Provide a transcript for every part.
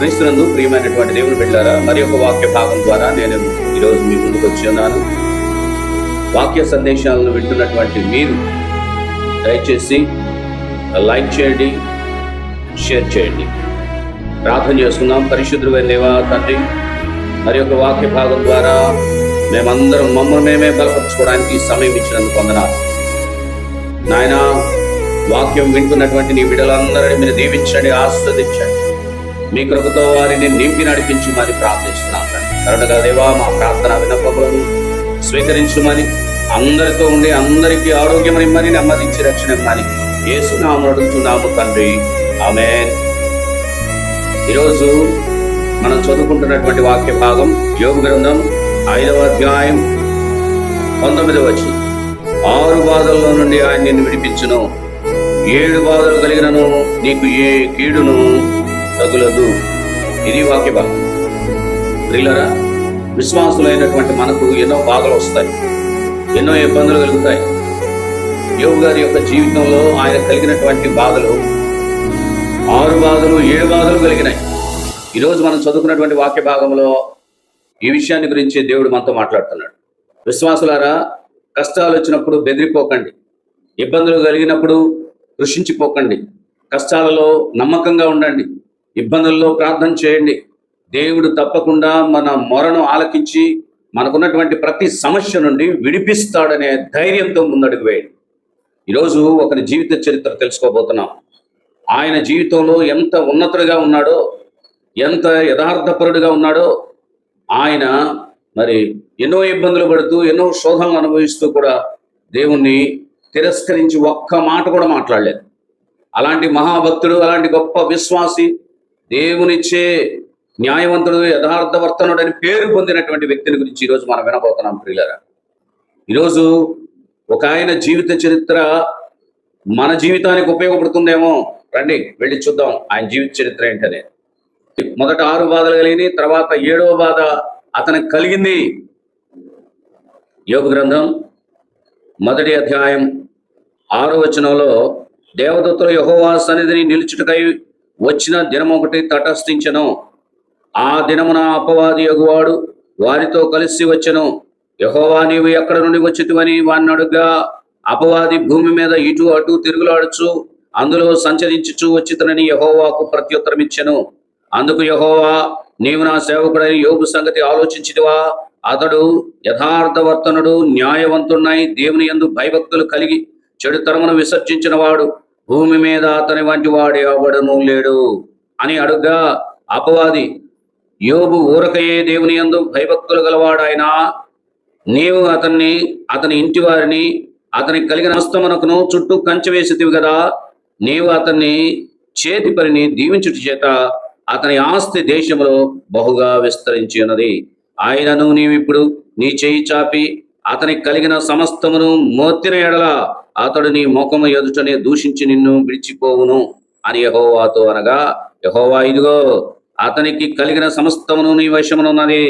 క్రీస్తునందు ప్రియమైనటువంటి దేవుని బిడ్డారా మరి ఒక వాక్య భాగం ద్వారా నేను ఈరోజు మీ ముందుకు వచ్చి ఉన్నాను. వాక్య సందేశాలను వింటున్నటువంటి మీరు దయచేసి లైక్ చేయండి షేర్ చేయండి. ప్రార్థన చేసుకుందాం పరిశుద్ధులు వెళ్ళేవా తండ్రి మరి ఒక వాక్య భాగం ద్వారా మేమందరం మమ్మల్ని మేమే బలపరచుకోవడానికి సమయం ఇచ్చినందుకు వందనాలు. నాయన వాక్యం వింటున్నటువంటి నీ బిడ్డలందరినీ మీరు దీవించండి ఆస్వాదించండి. మీ కృపతో వారిని నింపి నడిపించమని ప్రార్థిస్తున్నాం కరుణగా దేవా మా ప్రార్థన వినపములను స్వీకరించమని అందరితో ఉండి అందరికీ ఆరోగ్యం ఇమ్మని నెమ్మదించి రక్షణ ఇమ్మని ఏసునామం అడుగుతున్నాము తండ్రి. ఆమె ఈరోజు మనం చదువుకుంటున్నటువంటి వాక్య భాగం యోగ గ్రంథం ఐదవ అధ్యాయం పంతొమ్మిదవ వచ్చి ఆరు బాధల్లో నుండి ఆయన నిన్ను విడిపించును. ఏడు బాధలు కలిగినను నీకు ఏ కీడును తగులదు. ఇది వాక్య భాగం ప్రియులరా విశ్వాసులైనటువంటి మనకు ఎన్నో బాధలు వస్తాయి. ఎన్నో ఇబ్బందులు కలుగుతాయి. యోగు గారి యొక్క జీవితంలో ఆయన కలిగినటువంటి బాధలు ఆరు బాధలు ఏడు బాధలు కలిగినాయి. ఈరోజు మనం చదువుకున్నటువంటి వాక్య భాగంలో ఈ విషయాన్ని గురించి దేవుడు మనతో మాట్లాడుతున్నాడు. విశ్వాసులారా కష్టాలు వచ్చినప్పుడు బెదిరిపోకండి. ఇబ్బందులు కలిగినప్పుడు కృషించిపోకండి. కష్టాలలో నమ్మకంగా ఉండండి. ఇబ్బందుల్లో ప్రార్థన చేయండి. దేవుడు తప్పకుండా మన మొరను ఆలకించి మనకున్నటువంటి ప్రతి సమస్య నుండి విడిపిస్తాడనే ధైర్యంతో ముందడుగు వేయండి. ఈరోజు ఒకరి జీవిత చరిత్ర తెలుసుకోబోతున్నాం. ఆయన జీవితంలో ఎంత ఉన్నతుడిగా ఉన్నాడో ఎంత యథార్థపరుడుగా ఉన్నాడో ఆయన మరి ఎన్నో ఇబ్బందులు పడుతూ ఎన్నో శోధనలు అనుభవిస్తూ కూడా దేవుణ్ణి తిరస్కరించి ఒక్క మాట కూడా మాట్లాడలేదు. అలాంటి మహాభక్తుడు అలాంటి గొప్ప విశ్వాసి దేవునిచ్చే న్యాయవంతుడు యథార్థవర్తనుడు అని పేరు పొందినటువంటి వ్యక్తిని గురించి ఈరోజు మనం వినబోతున్నాం ప్రియులరా. ఈరోజు ఒక ఆయన జీవిత చరిత్ర మన జీవితానికి ఉపయోగపడుతుందేమో. రండి వెళ్ళి చూద్దాం ఆయన జీవిత చరిత్ర ఏంటనే. మొదట ఆరు బాధలు కలిగింది తర్వాత ఏడవ బాధ అతనికి కలిగింది. యోగ గ్రంథం మొదటి అధ్యాయం ఆరో వచనంలో దేవదత్తుల యహోవా సన్నిధిని నిలుచుటకై వచ్చిన దినం ఒకటి తటస్థించను. ఆ దినమున అపవాది యగువాడు వారితో కలిసి వచ్చను. యహోవా నీవు ఎక్కడ నుండి వచ్చితివని వాడిని అడుగ్గా అపవాది భూమి మీద ఇటు అటు తిరుగులాడుచు అందులో సంచరించుచు వచ్చితనని యహోవాకు ప్రత్యుత్తరం ఇచ్చెను అందుకు యహోవా నీవు నా సేవకుడైన యోగు సంగతి ఆలోచించితివా. అతడు యథార్థవర్తనుడు న్యాయవంతుడై దేవుని యందు భయభక్తులు కలిగి చెడుతరమును విసర్జించిన వాడు భూమి మీద అతని వంటి వాడే అవడను లేడు అని అడుగ్గా అపవాది యోబు ఊరకయే దేవుని యందు భయభక్తులు ఆయన నీవు అతన్ని అతని ఇంటి వారిని అతనికి కలిగిన హస్తమునకును చుట్టూ కంచె వేసితివి కదా? నీవు అతన్ని చేతి పనిని దీవించుట చేత అతని ఆస్తి దేశంలో బహుగా విస్తరించి ఉన్నది. ఆయనను నీవిప్పుడు నీ చేయి చాపి అతనికి కలిగిన సమస్తమును మోతిన ఎడల అతడు నీ ముఖము ఎదుటనే దూషించి నిన్ను విడిచిపోవును అని యహోవాతో అనగా యహోవా ఇదిగో అతనికి కలిగిన సమస్తమును నీ వశమునున్నది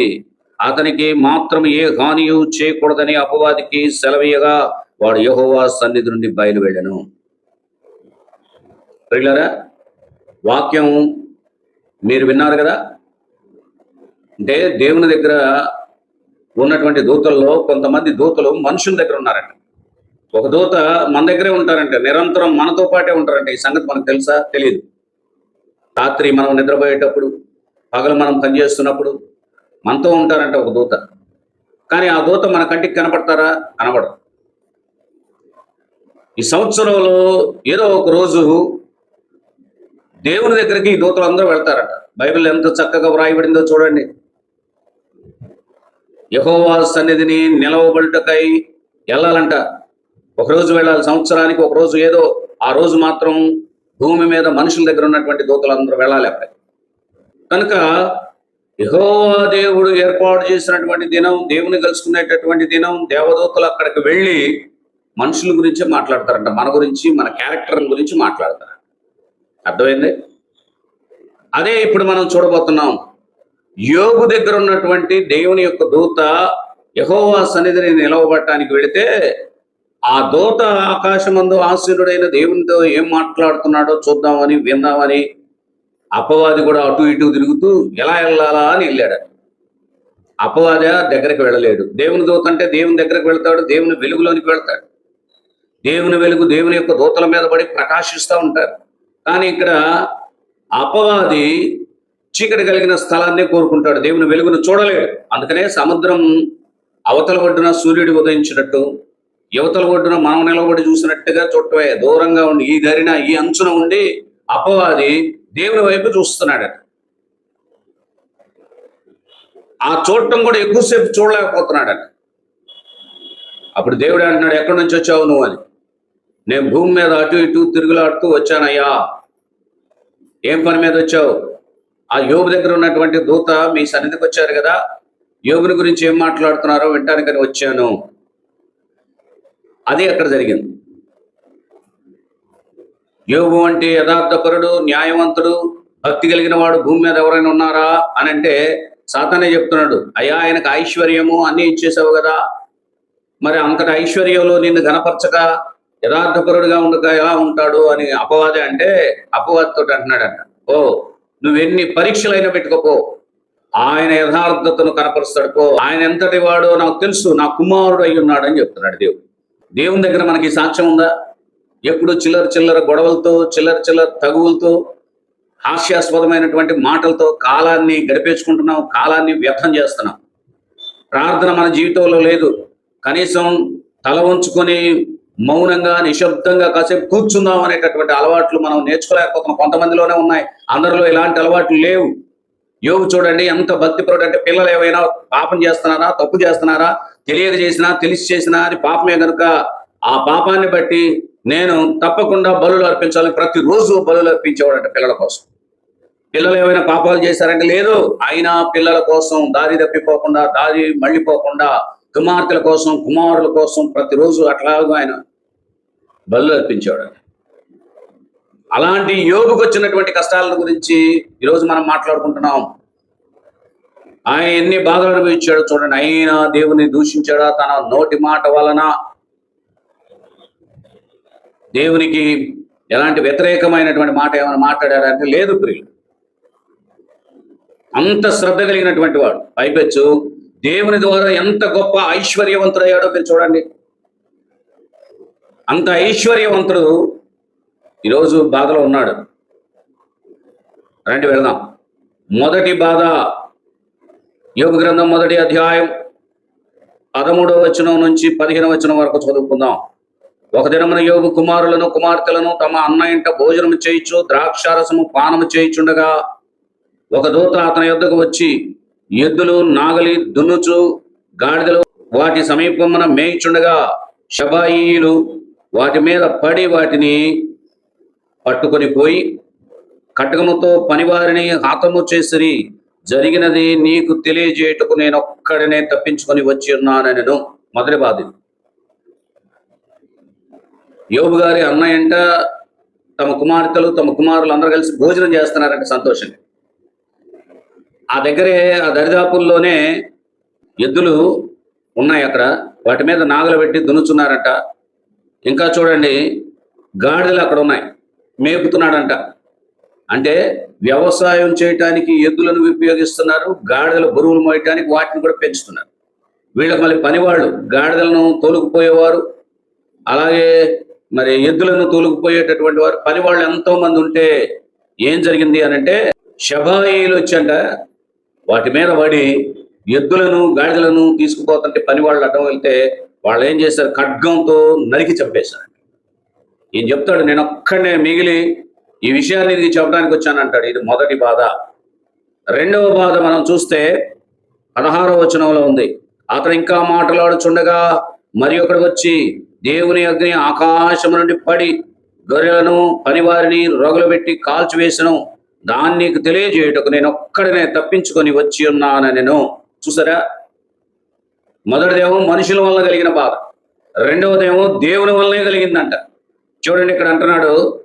అతనికి మాత్రం ఏ హానియు చేయకూడదని అపవాదికి సెలవీయగా వాడు యహోవా సన్నిధి నుండి బయలువెళ్ళను. ప్రియులరా వాక్యం మీరు విన్నారు కదా? అంటే దేవుని దగ్గర ఉన్నటువంటి దూతల్లో కొంతమంది దూతలు మనుషుల దగ్గర ఉన్నారంట. ఒక దూత మన దగ్గరే ఉంటారంట. నిరంతరం మనతో పాటే ఉంటారంట. ఈ సంగతి మనకు తెలుసా? తెలియదు రాత్రి మనం నిద్రపోయేటప్పుడు పగలు మనం పనిచేస్తున్నప్పుడు మనతో ఉంటారంట ఒక దూత. కానీ ఆ దూత మన కంటికి కనపడతారా? కనబడరు ఈ సంవత్సరంలో ఏదో ఒక రోజు దేవుని దగ్గరికి ఈ దూతలు అందరూ వెళ్తారట. బైబిల్ ఎంత చక్కగా వ్రాయబడిందో చూడండి. యహోవా సన్నిధిని నిలవబడుటకై వెళ్ళాలంట ఒకరోజు వెళ్ళాలి సంవత్సరానికి ఒక రోజు ఏదో ఆ రోజు మాత్రం భూమి మీద మనుషుల దగ్గర ఉన్నటువంటి దూతలందరూ వెళ్ళాలి అక్కడ కనుక యహోవా దేవుడు ఏర్పాటు చేసినటువంటి దినం దేవుని కలుసుకునేటటువంటి దినం దేవదూతలు అక్కడికి వెళ్ళి మనుషుల గురించే మాట్లాడతారంట. మన గురించి మన క్యారెక్టర్ గురించి మాట్లాడతారు అర్థమైంది? అదే ఇప్పుడు మనం చూడబోతున్నాం. యోగు దగ్గర ఉన్నటువంటి దేవుని యొక్క దూత యహోవా సన్నిధిని నిలవబట్టడానికి వెళితే ఆ దూత ఆకాశమందు ఆశీనుడైన దేవునితో ఏం మాట్లాడుతున్నాడో చూద్దామని విందామని అపవాది కూడా అటు ఇటు తిరుగుతూ ఎలా వెళ్ళాలా అని వెళ్ళాడు. అపవాద దగ్గరికి వెళ్ళలేడు దేవుని దూత అంటే దేవుని దగ్గరికి వెళ్తాడు దేవుని వెలుగులోనికి వెళ్తాడు. దేవుని వెలుగు దేవుని యొక్క దూతల మీద పడి ప్రకాశిస్తూ ఉంటారు. కానీ ఇక్కడ అపవాది చీకటి కలిగిన స్థలాన్ని కోరుకుంటాడు. దేవుని వెలుగును చూడలేడు. అందుకనే సముద్రం అవతల ఒడ్డున సూర్యుడు ఉదయించినట్టు యువతల ఒడ్డున మనం నిలబడి చూసినట్టుగా చుట్టవే దూరంగా ఉండి ఈ దరిన ఈ అంచున ఉండి అపవాది దేవుని వైపు చూస్తున్నాడట ఆ చూడటం కూడా ఎక్కువసేపు చూడలేకపోతున్నాడట అప్పుడు దేవుడు అంటున్నాడు ఎక్కడి నుంచి వచ్చావు నువ్వు? అని. నేను భూమి మీద అటు ఇటు తిరుగులాడుతూ వచ్చానయ్యా. ఏం పని మీద వచ్చావు? ఆ యోగు దగ్గర ఉన్నటువంటి దూత మీ సన్నిధికి వచ్చారు కదా? యోగుని గురించి ఏం మాట్లాడుతున్నారో వింటానికని వచ్చాను. అది అక్కడ జరిగింది? యోగు అంటే యథార్థపరుడు న్యాయవంతుడు భక్తి కలిగిన వాడు భూమి మీద ఎవరైనా ఉన్నారా? అని అంటే సాతానే చెప్తున్నాడు అయ్యా ఆయనకు ఐశ్వర్యము అన్ని ఇచ్చేసావు కదా. మరి అంతటి ఐశ్వర్యంలో నిన్ను గనపరచక యథార్థపరుడుగా ఉండక ఎలా ఉంటాడు? అని అపవాదే అంటే అపవాదితో అంట ఓ నువ్వెన్ని పరీక్షలైనా పెట్టుకోపో. ఆయన యథార్థతను కనపరుస్తాడుకో ఆయన ఎంతటి వాడో నాకు తెలుసు నా కుమారుడు అయి ఉన్నాడు అని చెప్తున్నాడు దేవుడు. దేవుని దగ్గర మనకి సాక్ష్యం ఉందా? ఎప్పుడు చిల్లర చిల్లర గొడవలతో చిల్లర చిల్లర తగువులతో హాస్యాస్పదమైనటువంటి మాటలతో కాలాన్ని గడిపేసుకుంటున్నాం కాలాన్ని వ్యర్థం చేస్తున్నాం. ప్రార్థన మన జీవితంలో లేదు. కనీసం తల వంచుకొని మౌనంగా నిశ్శబ్దంగా కాసేపు కూర్చుందాం అనేటటువంటి అలవాట్లు మనం నేర్చుకోలేకపోతున్నాం. కొంతమందిలోనే ఉన్నాయి. అందరిలో ఇలాంటి అలవాట్లు లేవు. యోగు చూడండి ఎంత భక్తిపరుడు అంటే పిల్లలు ఏమైనా పాపం చేస్తున్నారా తప్పు చేస్తున్నారా తెలియక చేసినా తెలిసి చేసినా అది పాపమే కనుక ఆ పాపాన్ని బట్టి నేను తప్పకుండా బలులు అర్పించాలని ప్రతిరోజు బలులు అర్పించేవాడంట పిల్లల కోసం. పిల్లలు ఏమైనా పాపాలు చేశారంటే లేదు. అయినా పిల్లల కోసం దారి తప్పిపోకుండా దారి మళ్ళీపోకుండా కుమార్తెల కోసం కుమారుల కోసం ప్రతిరోజు అట్లాగూ ఆయన బలు అర్పించాడు అలాంటి యోగుకు వచ్చినటువంటి కష్టాల గురించి ఈరోజు మనం మాట్లాడుకుంటున్నాం. ఆయన ఎన్ని బాధలు అనుభవించాడో చూడండి. ఆయన దేవుని దూషించాడా? తన నోటి మాట వలన దేవునికి ఎలాంటి వ్యతిరేకమైనటువంటి మాట ఏమైనా మాట్లాడారంటే లేదు ప్రియులు. అంత శ్రద్ధ కలిగినటువంటి వాడు. పైపెచ్చు. దేవుని ద్వారా ఎంత గొప్ప ఐశ్వర్యవంతుడయ్యాడో మీరు చూడండి. అంత ఐశ్వర్యవంతుడు ఈరోజు బాధలో ఉన్నాడు. రండి వెళదాం. మొదటి బాధ యోగ గ్రంథం మొదటి అధ్యాయం పదమూడవ వచనం నుంచి పదిహేను వచనం వరకు చదువుకుందాం. ఒక దినమున యోగు కుమారులను కుమార్తెలను తమ అన్న ఇంట భోజనం చేయించు ద్రాక్షారసము పానము చేయించుండగా ఒక దూత అతని యొద్దకు వచ్చి ఎద్దులు నాగలి దున్నుచు గాడిదలు వాటి సమీపమున మేయిచుండగా షబాయిలు వాటి మీద పడి వాటిని పట్టుకొని పోయి కటకముతో పనివారిని హాతము చేసిరి. జరిగినది నీకు తెలియజేయటకు నేను ఒక్కడనే తప్పించుకొని వచ్చి ఉన్నానెను మొదటి బాధ యోబు గారి అన్నయ్యంట తమ కుమార్తెలు తమ కుమారులు అందరూ కలిసి భోజనం చేస్తున్నారంట సంతోషంగా. ఆ దగ్గరే ఆ దరిదాపుల్లోనే ఎద్దులు ఉన్నాయి అక్కడ. వాటి మీద నాగలు పెట్టి దున్నుచున్నారట. ఇంకా చూడండి గాడిదలు అక్కడ ఉన్నాయి. మేపుతున్నాడంట. అంటే వ్యవసాయం చేయటానికి ఎద్దులను ఉపయోగిస్తున్నారు గాడిదల బరువులు మోయటానికి వాటిని కూడా పెంచుతున్నారు. వీళ్ళకి మళ్ళీ పనివాళ్ళు గాడిదలను తోలుకుపోయేవారు అలాగే మరి ఎద్దులను తోలుకుపోయేటటువంటి వారు పనివాళ్ళు ఎంతో మంది ఉంటే ఏం జరిగింది అని అంటే షబాయిలు వచ్చంట వాటి మీద పడి ఎద్దులను గాడిదలను తీసుకుపోతుంటే పనివాళ్ళు అడ్డం వెళ్తే వాళ్ళు ఏం చేశారు? ఖడ్గంతో నరికి చంపేశారు. ఈయన చెప్తాడు నేను ఒక్కడనే మిగిలి ఈ విషయాన్ని ఇది చెప్పడానికి వచ్చానంటాడు ఇది మొదటి బాధ. రెండవ బాధ మనం చూస్తే పదహారవ వచనంలో ఉంది. అతను ఇంకా మాట్లాడుచుండగా మరి ఒకడు వచ్చి దేవుని అగ్ని ఆకాశం నుండి పడి గొర్రెలను పనివారిని రోగులు పెట్టి కాల్చివేసను దాన్ని నీకు తెలియజేయటకు నేను ఒక్కడనే తప్పించుకొని వచ్చి ఉన్నానని నేను చూసారా? మొదటిదేమో మనుషుల వల్ల కలిగిన బాధ. రెండవదేమో దేవుని వల్లనే కలిగిందంట. చూడండి ఇక్కడ అంటున్నాడు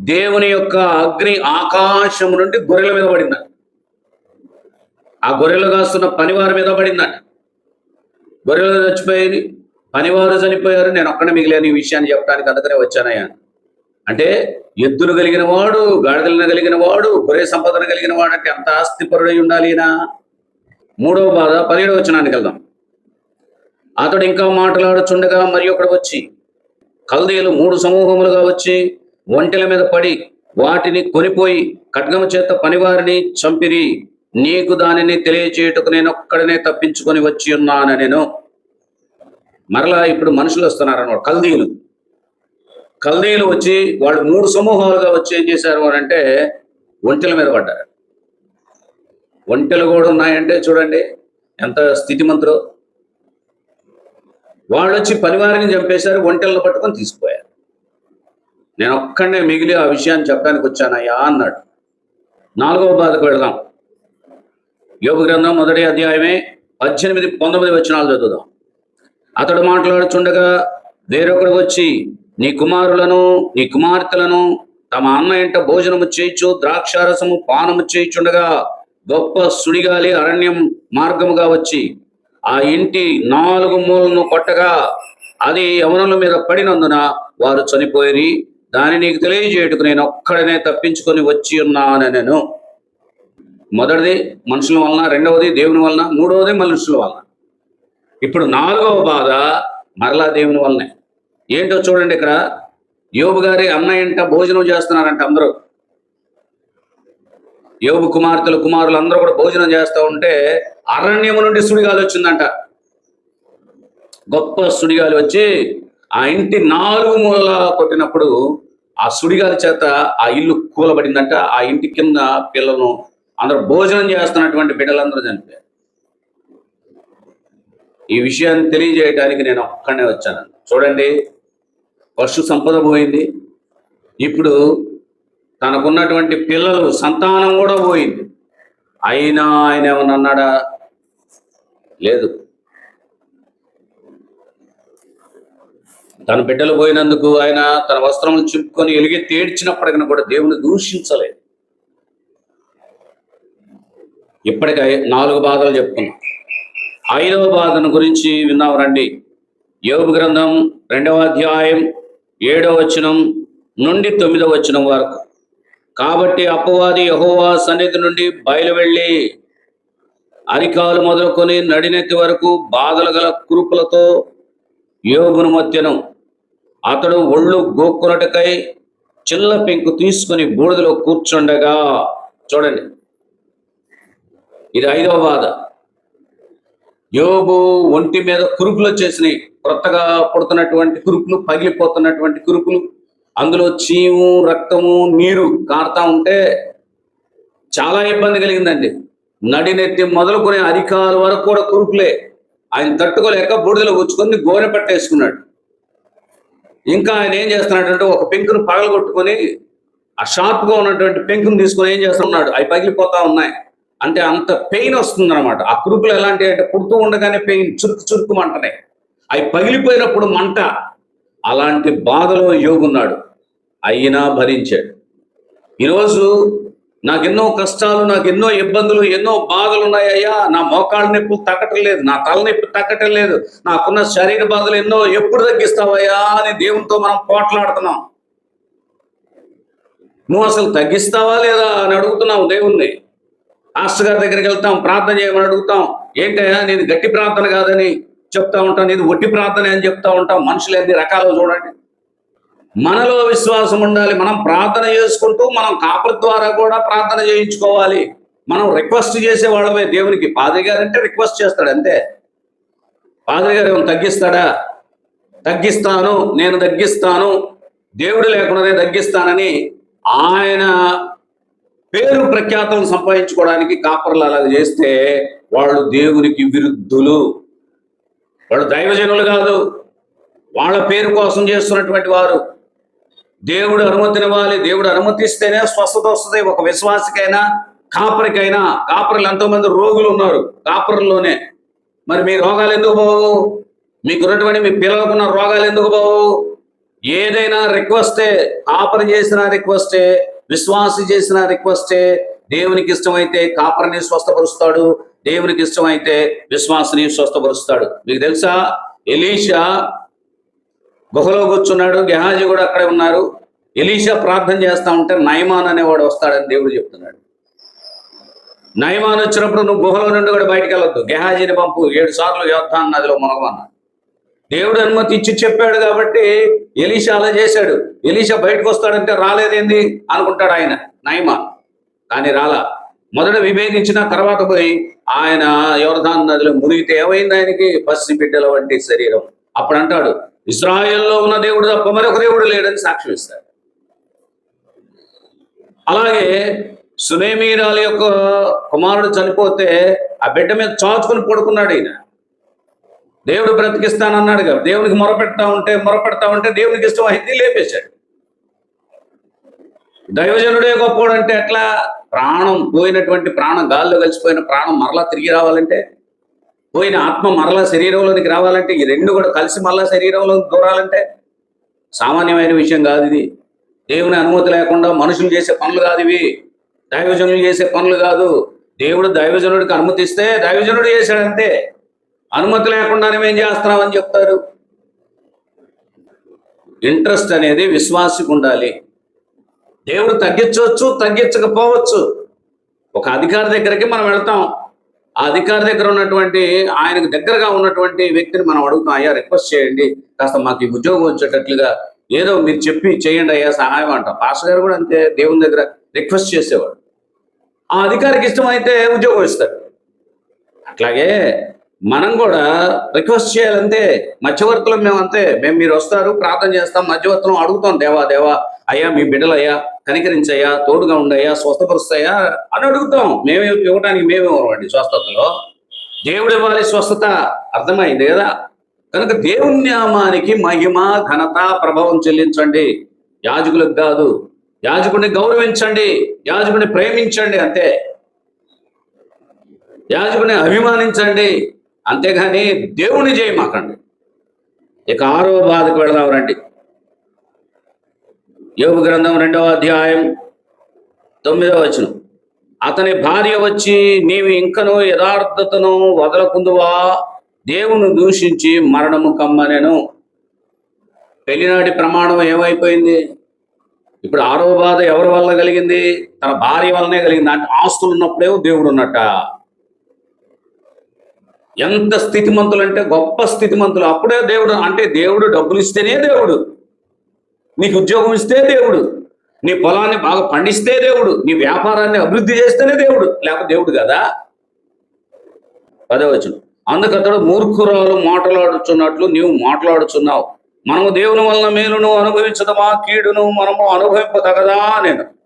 దేవుని యొక్క అగ్ని ఆకాశం నుండి గొర్రెల మీద పడిందంట. ఆ గొర్రెలు కాస్తున్న పనివారి మీద పడిందంట. గొర్రెలు చచ్చిపోయి పనివారు చనిపోయారు నేను ఒక్కడే మిగిలిన ఈ విషయాన్ని చెప్పడానికి అందుకనే వచ్చానయ్యా. అంటే ఎద్దులు కలిగిన వాడు గాడిదలను కలిగిన వాడు గొర్రె సంపదను కలిగిన వాడు అంటే అంత ఆస్తిపరుడై ఉండాలి నా మూడవ బాధ పదిహేడవ వచనానికి వెళ్దాం. అతడు ఇంకా మాట్లాడుచుండగా మరి ఒకడు వచ్చి కల్దీయులు మూడు సమూహములుగా వచ్చి ఒంటెల మీద పడి వాటిని కొనిపోయి ఖడ్గము చేత పనివారిని చంపిరి. నీకు దానిని తెలియచేయటకు నేను ఒక్కడనే తప్పించుకొని వచ్చి ఉన్నాను నేను. మరలా ఇప్పుడు మనుషులు వస్తున్నారు అన్నమాట కల్దీయులు. కల్దీయులు వచ్చి వాళ్ళు మూడు సమూహాలుగా వచ్చి ఏం చేశారు అని అంటే ఒంటెల మీద పడ్డారు. ఒంటెలు కూడా ఉన్నాయంటే చూడండి ఎంత స్థితిమంతురో వాళ్ళు వచ్చి పనివారిని చంపేశారు ఒంటెలను పట్టుకొని తీసుకుపోయారు. నేను ఒక్కడే మిగిలి ఆ విషయాన్ని చెప్పడానికి వచ్చానయ్యా అన్నాడు. నాలుగవ బాధకు వెళదాం. యోగ గ్రంథం మొదటి అధ్యాయమే పద్దెనిమిది పంతొమ్మిది వచనాలు చదువుదాం. అతడు మాట్లాడుచుండగా వేరొకడు వచ్చి నీ కుమారులను నీ కుమార్తెలను తమ అన్న ఇంట భోజనము చేయించు ద్రాక్షారసము పానము చేయించుండగా గొప్ప సుడిగాలి అరణ్యం మార్గముగా వచ్చి ఆ ఇంటి నాలుగు మూలను కొట్టగా అది యవనుల మీద పడినందున వారు చనిపోయి దాని నీకు తెలియజేయటకు నేను ఒక్కడనే తప్పించుకొని వచ్చి ఉన్నాను నేను మొదటిది మనుషుల వలన రెండవది దేవుని వలన మూడవది మనుషుల వలన. ఇప్పుడు నాలుగవ బాధ మరలా దేవుని వలనే. ఏంటో చూడండి ఇక్కడ. యోబు గారి అన్న ఇంట భోజనం చేస్తున్నారంట అందరూ. యోగు కుమార్తెలు కుమారులు అందరూ కూడా భోజనం చేస్తూ ఉంటే అరణ్యము నుండి సుడిగాలి వచ్చిందంట. గొప్ప సుడిగాలి వచ్చి ఆ ఇంటి నాలుగు మూల కొట్టినప్పుడు ఆ సుడిగాలి చేత ఆ ఇల్లు కూలబడిందంట. ఆ ఇంటి కింద పిల్లలను అందరూ భోజనం చేస్తున్నటువంటి బిడ్డలందరూ చనిపోయారు. ఈ విషయాన్ని తెలియజేయడానికి నేను ఒక్కనే వచ్చాను. చూడండి పశు సంపద పోయింది. ఇప్పుడు తనకున్నటువంటి పిల్లలు సంతానం కూడా పోయింది. అయినా ఆయన ఏమన్నా అన్నాడా? లేదు. తన బిడ్డలు పోయినందుకు ఆయన తన వస్త్రములు చింపుకొని ఎలిగి తేడ్చినప్పటికైనా కూడా దేవుని దూషించలేదు. ఇప్పటికి నాలుగు బాధలు చెప్పుకున్నాం. ఐదవ బాధను గురించి విన్నాం రండి. యోగు గ్రంథం రెండవ అధ్యాయం ఏడవ వచనం నుండి తొమ్మిదవ వచనం వరకు. కాబట్టి అపవాది యహోవా సన్నిధి నుండి బయలు వెళ్ళి అరికాలు మొదలుకొని నడినెత్తి వరకు బాధలు గల కురుపులతో యోగును మధ్యను. అతడు ఒళ్ళు గోక్కునటకై చిల్ల పెంకు తీసుకొని బూడిదలో కూర్చుండగా చూడండి. ఇది ఐదవ బాధ. యోబు ఒంటి మీద కురుపులు వచ్చేసినాయి కొత్తగా పుడుతున్నటువంటి కురుపులు పగిలిపోతున్నటువంటి కురుపులు. అందులో చీము రక్తము నీరు కారుతా ఉంటే చాలా ఇబ్బంది కలిగిందండి. నడినెత్తి మొదలుకునే అధికారుల వరకు కూడా కురుపులే ఆయన తట్టుకోలేక బూడిదలో గుచ్చుకొని గోనె పట్టేసుకున్నాడు. ఇంకా ఆయన ఏం చేస్తున్నాడంటే ఒక పెంకును పగలగొట్టుకొని ఆ షార్ప్గా ఉన్నటువంటి పెంకును తీసుకొని ఏం చేస్తున్నాడు? అవి పగిలిపోతా ఉన్నాయి. అంటే అంత పెయిన్ వస్తుంది అనమాట ఆ కురుపులు ఎలాంటి అంటే పుడుతూ ఉండగానే పెయిన్ చురుకు చురుకు మంటనే. అవి పగిలిపోయినప్పుడు మంట. అలాంటి బాధలో యోగున్నాడు. అయినా భరించాడు. ఈరోజు నాకెన్నో కష్టాలు నాకు ఎన్నో ఇబ్బందులు ఎన్నో బాధలు ఉన్నాయ్యా నా మోకాళ్ళ నొప్పులు తగ్గటం లేదు నా తల నొప్పి తగ్గటం లేదు నాకున్న శరీర బాధలు ఎన్నో ఎప్పుడు తగ్గిస్తావయ్యా అని దేవునితో మనం పోట్లాడుతున్నాం. నువ్వు అసలు తగ్గిస్తావా లేదా అని అడుగుతున్నావు దేవుణ్ణి. పాస్టర్ గారి దగ్గరికి వెళ్తాం ప్రార్థన చేయమని అడుగుతాం. ఏంటయ్యా నేను గట్టి ప్రార్థన కాదని చెప్తా ఉంటాను నేను ఒట్టి ప్రార్థన అని చెప్తా ఉంటాం. మనుషులు ఎన్ని రకాలు చూడండి. మనలో విశ్వాసం ఉండాలి. మనం ప్రార్థన చేసుకుంటూ మనం కాపర్ ద్వారా కూడా ప్రార్థన చేయించుకోవాలి. మనం రిక్వెస్ట్ చేసే వాళ్ళమే. దేవునికి పాదరి గారు అంటే రిక్వెస్ట్ చేస్తాడు అంతే. పాదరి గారు ఏమైనా తగ్గిస్తాడా? తగ్గిస్తాను నేను తగ్గిస్తాను దేవుడు లేకుండానే తగ్గిస్తానని ఆయన పేరు ప్రఖ్యాతం సంపాదించుకోవడానికి కాపర్లు అలా చేస్తే వాళ్ళు దేవునికి విరుద్ధులు. వాళ్ళు దైవజనులు కాదు. వాళ్ళ పేరు కోసం చేస్తున్నటువంటి వారు. దేవుడు అనుమతినివ్వాలి దేవుడు అనుమతిస్తేనే స్వస్థత వస్తుంది. ఒక విశ్వాసకైనా కాపరికైనా కాపరులు ఎంతోమంది రోగులు ఉన్నారు కాపరుల్లోనే. మరి మీ రోగాలు ఎందుకు బావు? మీకున్నటువంటి మీ పిల్లలకున్న రోగాలు ఎందుకు బావు? ఏదైనా రిక్వెస్టే కాపరి చేసిన రిక్వెస్టే విశ్వాసి చేసిన రిక్వెస్టే దేవునికి ఇష్టమైతే కాపరిని స్వస్థపరుస్తాడు దేవునికి ఇష్టమైతే విశ్వాసని స్వస్థపరుస్తాడు. మీకు తెలుసా? ఎలీషా గుహలో కూర్చున్నాడు గెహాజీ కూడా అక్కడే ఉన్నారు. ఎలీషా ప్రార్థన చేస్తా ఉంటే నయమాన్ అనేవాడు వస్తాడని దేవుడు చెప్తున్నాడు. నయమాన్ వచ్చినప్పుడు నువ్వు గుహలో నుండి కూడా బయటకు వెళ్ళొద్దు గెహాజీని పంపు ఏడు సార్లు యోద్ధాన్ నదిలో మునగమన్నా దేవుడు అనుమతి ఇచ్చి చెప్పాడు కాబట్టి ఎలీషా అలా చేశాడు. ఎలీషా బయటకు వస్తాడంటే రాలేదేంది అనుకుంటాడు ఆయన నయమాన్. కానీ రాలా. మొదట విభేదించిన తర్వాత పోయి ఆయన యోర్ధాన్ నదిలో మునిగితే ఏమైంది ఆయనకి? పసి బిడ్డల వంటి శరీరం. అప్పుడు అంటాడు ఇస్రాయల్లో ఉన్న దేవుడు తప్ప మరొక దేవుడు లేడని సాక్ష్యం ఇస్తాడు. అలాగే సునేమీరాల యొక్క కుమారుడు చనిపోతే ఆ బిడ్డ మీద చాచుకుని పడుకున్నాడు ఈయన. దేవుడు బ్రతికిస్తానన్నాడు కదా దేవునికి మొరపెడతా ఉంటే మొరపెడతా ఉంటే దేవునికి ఇష్టం అయింది లేపేశాడు. దైవజనుడే గొప్పోడు అంటే ఎట్లా? ప్రాణం పోయినటువంటి ప్రాణం గాల్లో కలిసిపోయిన ప్రాణం మరలా తిరిగి రావాలంటే పోయిన ఆత్మ మరలా శరీరంలోనికి రావాలంటే ఈ రెండు కూడా కలిసి మరలా శరీరంలో దూరాలంటే సామాన్యమైన విషయం కాదు ఇది. దేవుని అనుమతి లేకుండా మనుషులు చేసే పనులు కాదు ఇవి. దైవజనులు చేసే పనులు కాదు. దేవుడు దైవజనుడికి అనుమతిస్తే దైవజనుడు చేశాడంతే అనుమతి లేకుండానే ఏం చేస్తున్నామని చెప్తారు. ఇంట్రెస్ట్ అనేది విశ్వాసకు ఉండాలి. దేవుడు తగ్గించవచ్చు తగ్గించకపోవచ్చు. ఒక అధికారి దగ్గరికి మనం వెళ్తాం. ఆ అధికారి దగ్గర ఉన్నటువంటి ఆయనకు దగ్గరగా ఉన్నటువంటి వ్యక్తిని మనం అడుగుతాం అయ్యా రిక్వెస్ట్ చేయండి. కాస్త మాకు ఈ ఉద్యోగం వచ్చేటట్లుగా ఏదో మీరు చెప్పి చేయండి అయ్యా సహాయం అంట. పాస్టర్ గారు కూడా అంతే దేవుని దగ్గర రిక్వెస్ట్ చేసేవాడు. ఆ అధికారికి ఇష్టమైతే ఉద్యోగం ఇస్తాడు అట్లాగే మనం కూడా రిక్వెస్ట్ చేయాలంటే మధ్యవర్తులం మేము అంతే మేము మీరు వస్తారు ప్రార్థన చేస్తాం మధ్యవర్తులం అడుగుతాం దేవా దేవా అయ్యా మీ బిడ్డలయ్యా కనికరించయ్యా తోడుగా ఉండయ్యా స్వస్థపరుస్తాయా అని అడుగుతాం. మేమే ఇవ్వడానికి మేమే ఇవ్వండి స్వస్థతలో? దేవుడు ఇవ్వాలి స్వస్థత. అర్థమైంది కదా? కనుక దేవుని నామానికి మహిమ ఘనత ప్రభావం చెల్లించండి. యాజకులకు కాదు యాజకుడిని గౌరవించండి యాజకుడిని ప్రేమించండి అంతే. యాజకుడిని అభిమానించండి. అంతేగాని దేవుని చేయమాకండి ఇక ఆరో బాధకు వెళదాం రండి. యోగు గ్రంథం రెండవ అధ్యాయం తొమ్మిదవ వచనం. అతని భార్య వచ్చి నీవు ఇంకను యథార్థతను వదలకుందువా? దేవుని దూషించి మరణము కమ్మనెను. పెళ్ళినాటి ప్రమాణం ఏమైపోయింది? ఇప్పుడు ఆరో బాధ ఎవరి వల్ల కలిగింది? తన భార్య వల్లనే కలిగింది. అంటే ఆస్తులు ఉన్నప్పుడేమో దేవుడు ఉన్నట్ట ఎంత స్థితిమంతులు అంటే గొప్ప స్థితిమంతులు. అప్పుడే దేవుడు అంటే దేవుడు డబ్బులు ఇస్తేనే దేవుడు. నీకు ఉద్యోగం ఇస్తే దేవుడు. నీ పొలాన్ని బాగా పండిస్తే దేవుడు. నీ వ్యాపారాన్ని అభివృద్ధి చేస్తేనే దేవుడు. లేకపోతే దేవుడు కదా? పదవచ్చు అందుకతడు మూర్ఖురాలు మాట్లాడుచున్నట్లు నీవు మాట్లాడుచున్నావు. మనము దేవుని వలన మేలును అనుభవించదమా? కీడును మనము అనుభవింపదగదా నేను.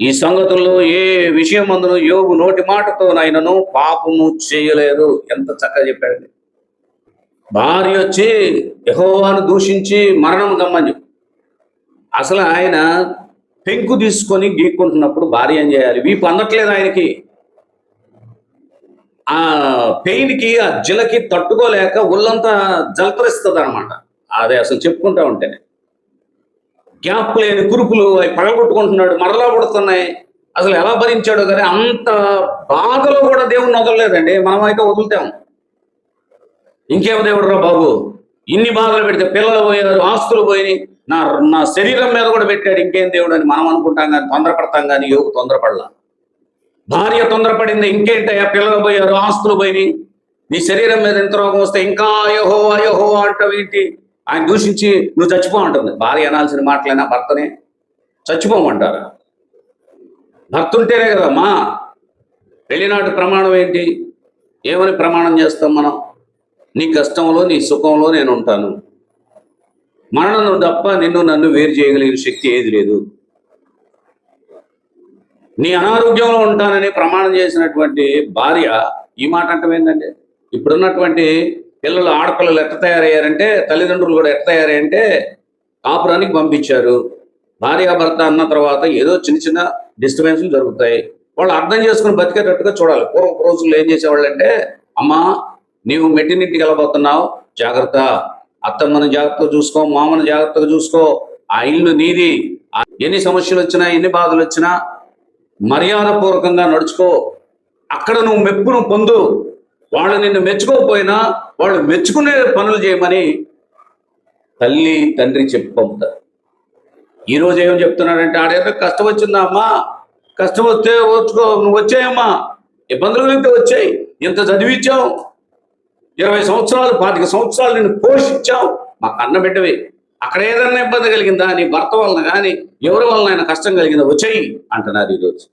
ఈ సంగతుల్లో ఏ విషయం అందున యోగు నోటి మాటతో నాయనను పాపము చేయలేదు. ఎంత చక్కగా చెప్పాడు భార్య వచ్చి యహోవాను దూషించి మరణం గమ్మని అసలు ఆయన పెంకు తీసుకొని గీక్కుంటున్నప్పుడు భార్య ఏం చేయాలి? వీపు అందట్లేదు ఆయనకి. ఆ పెయిన్కి ఆ జిలకి తట్టుకోలేక ఒళ్ళంతా జలతరిస్తుంది అనమాట అదే అసలు చెప్పుకుంటా ఉంటేనే. గ్యాప్ లేని కురుపులు అవి పగలగొట్టుకుంటున్నాడు మరలా పడుతున్నాయి. అసలు ఎలా భరించాడో కానీ అంత బాధలో కూడా దేవుణ్ణి వదలలేదండి. మనం అయితే వదులుతాం. ఇంకేం దేవుడు రా బాబు? ఇన్ని బాధలు పెడితే పిల్లలు పోయారు ఆస్తులు పోయినాయి. నా నా శరీరం మీద కూడా పెట్టాడు ఇంకేం దేవుడు అని మనం అనుకుంటాం కానీ తొందరపడతాం కానీ యోగు తొందరపడలా. భార్య తొందరపడింది ఇంకేంటయ్యా? పిల్లలు పోయారు ఆస్తులు పోయినాయి. నీ శరీరం మీద ఎంత రోగం వస్తే ఇంకా యహో అయోహో అంటావు ఏంటి? ఆయన దూషించి నువ్వు చచ్చిపోమంటుంది భార్య అనాల్సిన మాటలైనా భర్తనే చచ్చిపోమంటారా. భర్త ఉంటేనే కదమ్మా వెళ్ళినాటి ప్రమాణం ఏంటి? ఏమని ప్రమాణం చేస్తాం మనం? నీ కష్టంలో నీ సుఖంలో నేను ఉంటాను. మరణం తప్ప నిన్ను నన్ను వేరు చేయగలిగిన శక్తి ఏది లేదు. నీ అనారోగ్యంలో ఉంటానని ప్రమాణం చేసినటువంటి భార్య ఈ మాట అంటే ఏంటంటే ఇప్పుడున్నటువంటి పిల్లలు ఆడపిల్లలు ఎట్ట తయారయ్యారంటే తల్లిదండ్రులు కూడా ఎట్ట తయారయ్యంటే కాపురానికి పంపించారు. భార్యాభర్త అన్న తర్వాత ఏదో చిన్న చిన్న డిస్టర్బెన్స్లు జరుగుతాయి. వాళ్ళు అర్థం చేసుకుని బతికేటట్టుగా చూడాలి. పూర్వ రోజుల్లో ఏం చేసేవాళ్ళంటే అమ్మా నీవు మెట్టినింటికి వెళ్ళబోతున్నావు జాగ్రత్త. అత్తమ్మను జాగ్రత్తగా చూసుకో మామను జాగ్రత్తగా చూసుకో. ఆ ఇల్లు నీది. ఆ ఎన్ని సమస్యలు వచ్చినా ఎన్ని బాధలు వచ్చినా మర్యాదపూర్వకంగా నడుచుకో. అక్కడ నువ్వు మెప్పును పొందు. వాళ్ళు నిన్ను మెచ్చుకోకపోయినా వాళ్ళు మెచ్చుకునే పనులు చేయమని తల్లి తండ్రి చెప్పి పంపుతారు. ఈ ఏం చెప్తున్నాడంటే ఆడేదో కష్టం వచ్చిందా అమ్మా? కష్టం వస్తే వచ్చుకో నువ్వు వచ్చాయమ్మా. ఇబ్బందులు కలిగితే వచ్చాయి. ఇంత చదివించావు ఇరవై సంవత్సరాలు పాతిక సంవత్సరాలు నేను పోషించావు. మాకు అన్న బిడ్డవి అక్కడ ఏదన్నా ఇబ్బంది కలిగిందా? నీ భర్త వలన కానీ ఎవరి వలన కష్టం కలిగిందా? వచ్చాయి అంటున్నారు ఈరోజు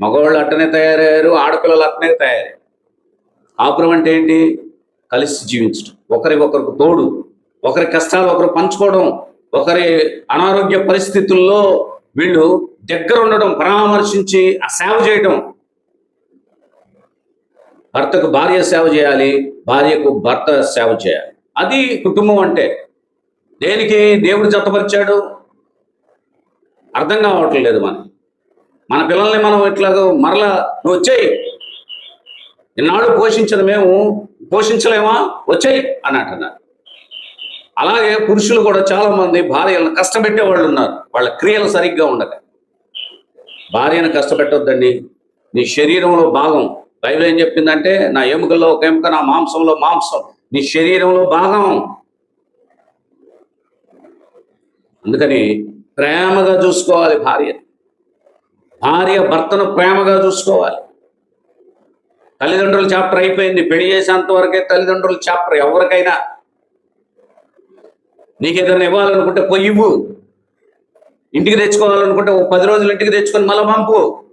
మగవాళ్ళు అట్టనే తయారయ్యారు ఆడపిల్లలు అట్టనే తయారయ్యారు. కాపురం అంటే ఏంటి? కలిసి జీవించడం ఒకరి ఒకరికి తోడు ఒకరి కష్టాలు ఒకరు పంచుకోవడం ఒకరి అనారోగ్య పరిస్థితుల్లో వీళ్ళు దగ్గర ఉండడం పరామర్శించి ఆ సేవ చేయడం భర్తకు భార్య సేవ చేయాలి భార్యకు భర్త సేవ చేయాలి. అది కుటుంబం అంటే. దేనికి దేవుడు జతపరిచాడు? అర్థం కావట్లేదు మనకి. మన పిల్లల్ని మనం ఇట్లా మరలా నువ్వు వచ్చాయి. ఇన్నాళ్ళు పోషించిన మేము పోషించలేమా? వచ్చాయి అన్నట్టు అన్నారు. అలాగే పురుషులు కూడా చాలా మంది భార్యలను కష్టపెట్టే వాళ్ళు ఉన్నారు. వాళ్ళ క్రియలు సరిగ్గా ఉండక. భార్యను కష్టపెట్టొద్దండి. నీ శరీరంలో భాగం. బైబిల్ ఏం చెప్పిందంటే నా ఎముకల్లో ఒక ఎముక నా మాంసంలో మాంసం. నీ శరీరంలో భాగం. అందుకని ప్రేమగా చూసుకోవాలి భార్య భార్య భర్తను ప్రేమగా చూసుకోవాలి. తల్లిదండ్రుల చాప్టర్ అయిపోయింది. పెళ్ళి చేసేంత వరకే తల్లిదండ్రుల చాప్టర్ ఎవరికైనా. నీకు ఏదైనా ఇవ్వాలనుకుంటే పోయి ఇవ్వు. ఇంటికి తెచ్చుకోవాలనుకుంటే ఓ పది రోజులు ఇంటికి తెచ్చుకొని మళ్ళీ పంపు.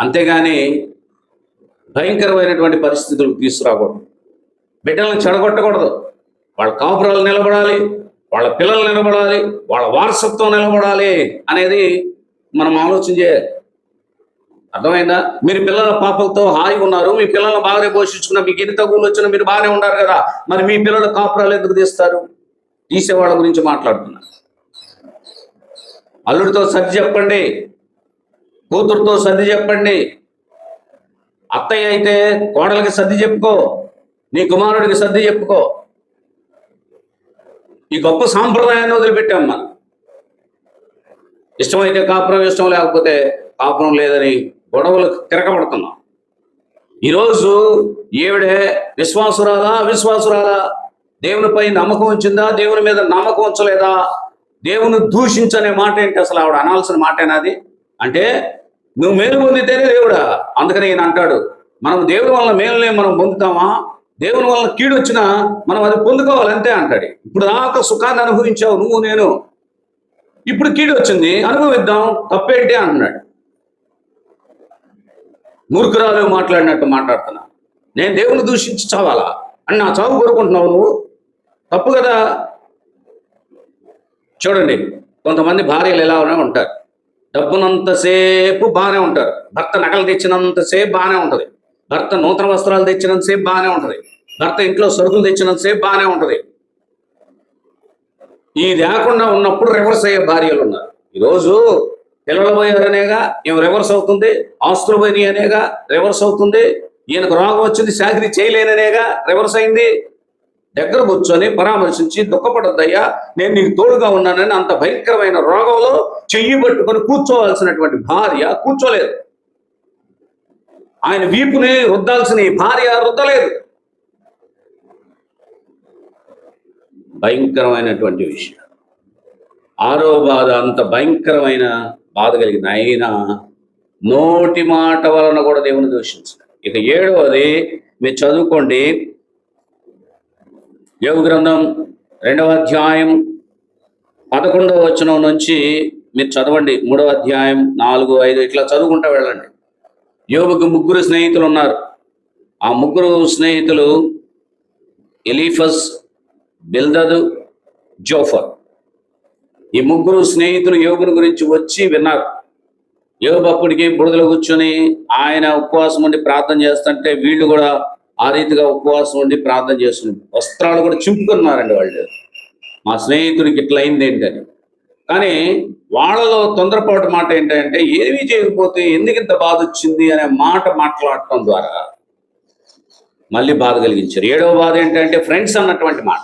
అంతేగాని భయంకరమైనటువంటి పరిస్థితులు తీసుకురాకూడదు. బిడ్డలను చెడగొట్టకూడదు. వాళ్ళ కాపురాలు నిలబడాలి. వాళ్ళ పిల్లలు నిలబడాలి. వాళ్ళ వారసత్వం నిలబడాలి అనేది మనం ఆలోచన చేయాలి అర్థమైందా? మీరు పిల్లల పాపలతో హాయిగా ఉన్నారు మీ పిల్లలను బాగానే పోషించుకున్న మీకు ఎన్ని తగులు వచ్చినా మీరు బాగానే ఉన్నారు కదా మరి మీ పిల్లల కాపురాలు ఎందుకు తీస్తారు? తీసేవాళ్ళ గురించి మాట్లాడుతున్నారు. అల్లుడితో సర్ది చెప్పండి కూతురుతో సర్ది చెప్పండి అత్తయ్య అయితే కోడలికి సర్ది చెప్పుకో నీ కుమారుడికి సర్ది చెప్పుకో. ఈ గొప్ప సాంప్రదాయాన్ని వదిలిపెట్టాం మనం. ఇష్టమైతే కాపురం ఇష్టం లేకపోతే కాపురం లేదని గొడవలు తిరగబడుతున్నాం. ఈరోజు ఈవిడే విశ్వాసురాలా అవిశ్వాసురాలా దేవునిపై నమ్మకం ఉంచిందా దేవుని మీద నమ్మకం ఉంచలేదా దేవుని దూషించనే మాట ఏంటి అసలు? ఆవిడ అనాల్సిన మాటేనాది అంటే నువ్వు మేలు పొందితేనే దేవుడా? అందుకని ఈయన అంటాడు మనం దేవుని వలన మేలునే మనం పొందుతామా? దేవుని వలన కీడు వచ్చినా మనం అది పొందుకోవాలి అంతే అంటాడు. ఇప్పుడు దాకా సుఖాన్ని అనుభవించావు నువ్వు నేను ఇప్పుడు కీడు వచ్చింది అనుభవిద్దాం తప్పేంటి అంటున్నాడు. మూర్ఖురాలు మాట్లాడినట్టు మాట్లాడుతున్నా. నేను దేవుని దూషించి చావాలా? అని నా చావు కోరుకుంటున్నావు నువ్వు? తప్పు కదా? చూడండి కొంతమంది భార్యలు ఎలా ఉన్నా ఉంటారు. డబ్బునంతసేపు బాగానే ఉంటారు. భర్త నగలు తెచ్చినంతసేపు బాగానే ఉంటుంది. భర్త నూతన వస్త్రాలు తెచ్చినంతసేపు బాగానే ఉంటుంది. భర్త ఇంట్లో సరుకులు తెచ్చినంతసేపు బాగానే ఉంటుంది. ఈ లేకుండా ఉన్నప్పుడు రివర్స్ అయ్యే భార్యలు ఉన్నారు. ఈరోజు పిల్లలు పోయారనేగా ఈమె రివర్స్ అవుతుంది ఆస్తులు పోయినాయి అనేగా రివర్స్ అవుతుంది ఈయనకు రోగం వచ్చింది శాఖరి చేయలేననేగా రివర్స్ అయింది. దగ్గర కూర్చొని పరామర్శించి దుఃఖపడద్దయ్యా నేను నీకు తోడుగా ఉన్నానని అంత భయంకరమైన రోగంలో చెయ్యి పట్టుకొని కూర్చోవలసినటువంటి భార్య కూర్చోలేదు. ఆయన వీపుని రుద్దాల్సిన ఈ భార్య రుద్దలేదు. భయంకరమైనటువంటి విషయం. ఆరో బాధ అంత భయంకరమైన బాధ కలిగింది. అయినా నోటి మాట వలన కూడా దేవుని దూషించారు ఇక ఏడవది మీరు చదువుకోండి. యోగ గ్రంథం రెండవ అధ్యాయం పదకొండవ వచనం నుంచి మీరు చదవండి. మూడవ అధ్యాయం నాలుగు ఐదు ఇట్లా చదువుకుంటూ వెళ్ళండి. యోగుకు ముగ్గురు స్నేహితులు ఉన్నారు. ఆ ముగ్గురు స్నేహితులు ఎలీఫస్ బిల్దదు జోఫర్. ఈ ముగ్గురు స్నేహితులు యోగుని గురించి వచ్చి విన్నారు. యోగు అప్పటికి కూర్చొని ఆయన ఉపవాసం ఉండి ప్రార్థన చేస్తుంటే వీళ్ళు కూడా ఆ రీతిగా ఉపవాసం ఉండి ప్రార్థన చేస్తున్నారు. వస్త్రాలు కూడా చింపుకున్నారండి వాళ్ళు. మా స్నేహితుడికి ఇట్లా అయింది ఏంటని. కానీ వాళ్ళలో తొందరపాటు మాట ఏంటంటే ఏమీ చేయకపోతే ఎందుకు ఇంత బాధ వచ్చింది అనే మాట మాట్లాడటం ద్వారా మళ్ళీ బాధ కలిగించారు. ఏడవ బాధ ఏంటంటే ఫ్రెండ్స్ అన్నటువంటి మాట.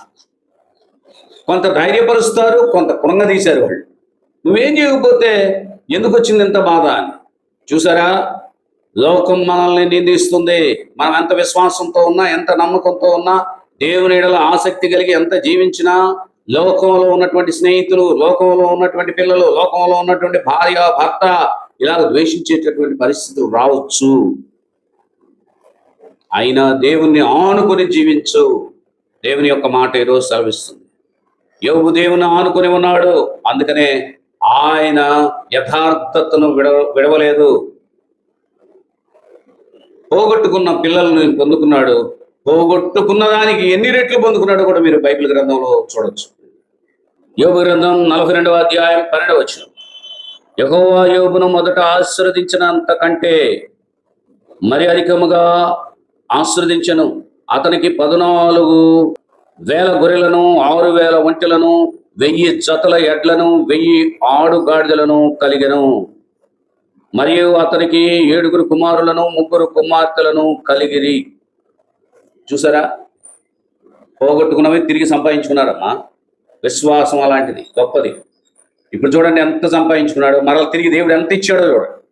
కొంత ధైర్యపరుస్తారు కొంత కృంగదీశారు వాళ్ళు. నువ్వేం చేయకపోతే ఎందుకు వచ్చింది ఇంత బాధ అని. చూసారా? లోకం మనల్ని నిందిస్తుంది. మనం ఎంత విశ్వాసంతో ఉన్నా ఎంత నమ్మకంతో ఉన్నా దేవుని ఎడల ఆసక్తి కలిగి ఎంత జీవించినా లోకంలో ఉన్నటువంటి స్నేహితులు లోకంలో ఉన్నటువంటి పిల్లలు లోకంలో ఉన్నటువంటి భార్య భర్త ఇలా ద్వేషించేటటువంటి పరిస్థితులు రావచ్చు. అయినా దేవుణ్ణి ఆనుకొని జీవించు. దేవుని యొక్క మాట ఈరోజు సెలవిస్తుంది. యోగు దేవుని ఆనుకొని ఉన్నాడు. అందుకనే ఆయన యథార్థతను విడ విడవలేదు. పోగొట్టుకున్న పిల్లల్ని పొందుకున్నాడు. పోగొట్టుకున్న దానికి ఎన్ని రెట్లు పొందుకున్నాడో కూడా మీరు బైబిల్ గ్రంథంలో చూడొచ్చు. యోగు గ్రంథం నలభై రెండవ అధ్యాయం పన్నెండవ వచ్చిన యహోవా యోగును మొదట ఆశీర్వదించినంత కంటే మరి అధికముగా ఆశీర్వదించను. అతనికి పద్నాలుగు వేల గొర్రెలను ఆరు వేల ఒంటెలను వెయ్యి జతల ఎడ్లను వెయ్యి ఆడుగాడిదలను కలిగను. మరియు అతనికి ఏడుగురు కుమారులను ముగ్గురు కుమార్తెలను కలిగిరి. చూసారా? పోగొట్టుకున్నవి తిరిగి సంపాదించుకున్నారమ్మా. విశ్వాసం అలాంటిది గొప్పది. ఇప్పుడు చూడండి ఎంత సంపాదించుకున్నాడు. మరల తిరిగి దేవుడు ఎంత ఇచ్చాడో చూడండి.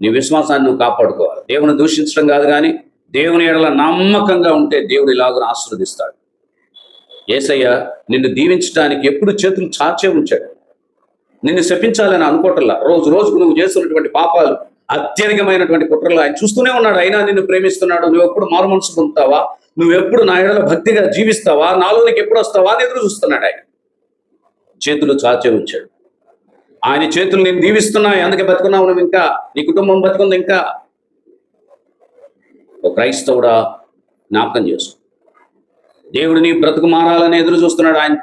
నీ విశ్వాసాన్ని నువ్వు కాపాడుకోవాలి. దేవుని దూషించడం కాదు కానీ దేవుని ఎడల నమ్మకంగా ఉంటే దేవుడు ఇలాగ ఆశీర్వదిస్తాడు. ఏసయ్య నిన్ను దీవించడానికి ఎప్పుడు చేతులు చాచే ఉంచాడు. నిన్ను శపించాలని అనుకోవటంలా రోజు రోజుకు నువ్వు చేస్తున్నటువంటి పాపాలు అత్యధికమైనటువంటి కుట్రలు ఆయన చూస్తూనే ఉన్నాడు. అయినా నిన్ను ప్రేమిస్తున్నాడు. నువ్వు ఎప్పుడు మారు మనసు పొందుతావా? నువ్వు ఎప్పుడు నా ఎడల భక్తిగా జీవిస్తావా? నాలోనికి ఎప్పుడు వస్తావా అని ఎదురు చూస్తున్నాడు ఆయన. చేతులు చాచే ఉంచాడు. ఆయన చేతులు నేను దీవిస్తున్నా అందుకే బతుకున్నావు నువ్వు ఇంకా. నీ కుటుంబం బతుకుంది ఇంకా. ఒక క్రైస్తవుడా జ్ఞాపకం చేసుకో. దేవుడు నీ బ్రతుకు మారాలని ఎదురు చూస్తున్నాడు. ఆయన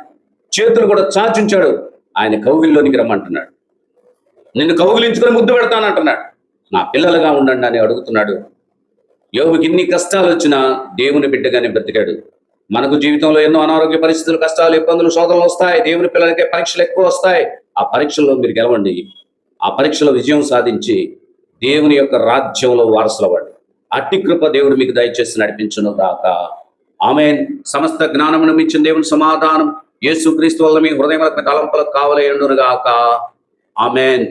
చేతులు కూడా చాచుంచాడు. ఆయన కౌగిల్లోనికి రమ్మంటున్నాడు. నిన్ను కౌగిలించుకొని ముద్దు పెడతానంటున్నాడు. నా పిల్లలుగా ఉండండి అని అడుగుతున్నాడు. యోగుకి ఇన్ని కష్టాలు వచ్చినా దేవుని బిడ్డగానే బ్రతికాడు. మనకు జీవితంలో ఎన్నో అనారోగ్య పరిస్థితులు కష్టాలు ఇబ్బందులు శోధనలు వస్తాయి. దేవుని పిల్లలకే పరీక్షలు ఎక్కువ వస్తాయి. ఆ పరీక్షల్లో మీరు గెలవండి. ఆ పరీక్షలో విజయం సాధించి దేవుని యొక్క రాజ్యంలో వారసులవ్వండి. అట్టి కృప దేవుడు మీకు దయచేసి నడిపించును కాక ఆమె సమస్త జ్ఞానమును మించిన దేవుని సమాధానం యేసు క్రీస్తు వల్ల మీ హృదయం తలంపలకు కావలేండును ఆమెన్.